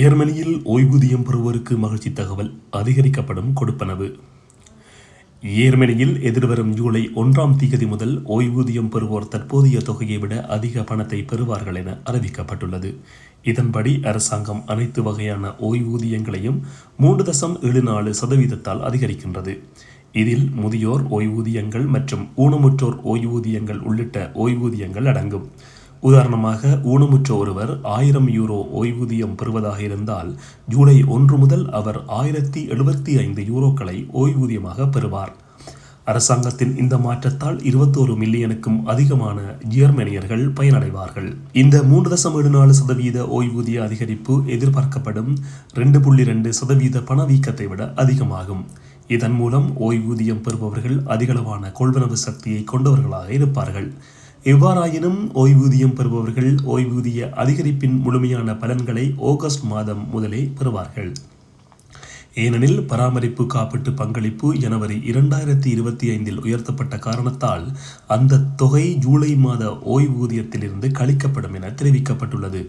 ஏர்மனியில் ஓய்வூதியம் பெறுவோருக்கு மகிழ்ச்சி தகவல் அதிகரிக்கப்படும் கொடுப்பனவு. ஏர்மனியில் எதிர்வரும் ஜூலை ஒன்றாம் தேதி முதல் ஓய்வூதியம் பெறுவோர் தற்போதைய தொகையை விட அதிக பணத்தை பெறுவார்கள் என அறிவிக்கப்பட்டுள்ளது. இதன்படி அரசாங்கம் அனைத்து வகையான ஓய்வூதியங்களையும் மூன்று தசம் ஏழு நாலு சதவீதத்தால் அதிகரிக்கின்றது. இதில் முதியோர் ஓய்வூதியங்கள் மற்றும் ஊனமுற்றோர் ஓய்வூதியங்கள் உள்ளிட்ட ஓய்வூதியங்கள் அடங்கும். உதாரணமாக ஊனமுற்ற ஒருவர் ஆயிரம் யூரோ ஓய்வூதியம் பெறுவதாக இருந்தால் ஜூலை ஒன்று முதல் அவர் ஆயிரத்தி எழுபத்தி ஐந்து யூரோக்களை ஓய்வூதியமாக பெறுவார். அரசாங்கத்தின் இந்த மாற்றத்தால் இருபத்தோரு மில்லியனுக்கும் அதிகமான ஜெர்மனியர்கள் பயனடைவார்கள். இந்த மூன்று தசம் ஏழு நாலு சதவீத ஓய்வூதிய அதிகரிப்பு எதிர்பார்க்கப்படும் ரெண்டு புள்ளி ரெண்டு சதவீத பணவீக்கத்தை விட அதிகமாகும். இதன் மூலம் ஓய்வூதியம் பெறுபவர்கள் அதிகளவான கொள்வனவு சக்தியை கொண்டவர்களாக இருப்பார்கள். எவ்வாறாயினும் ஓய்வூதியம் பெறுபவர்கள் ஓய்வூதிய அதிகரிப்பின் முழுமையான பலன்களை ஆகஸ்ட் மாதம் முதலே பெறுவார்கள். ஏனெனில் பராமரிப்பு காப்பீட்டு பங்களிப்பு ஜனவரி இரண்டாயிரத்தி இருபத்தி ஐந்தில் உயர்த்தப்பட்ட காரணத்தால் அந்த தொகை ஜூலை மாத ஓய்வூதியத்திலிருந்து கழிக்கப்படும் என தெரிவிக்கப்பட்டுள்ளது.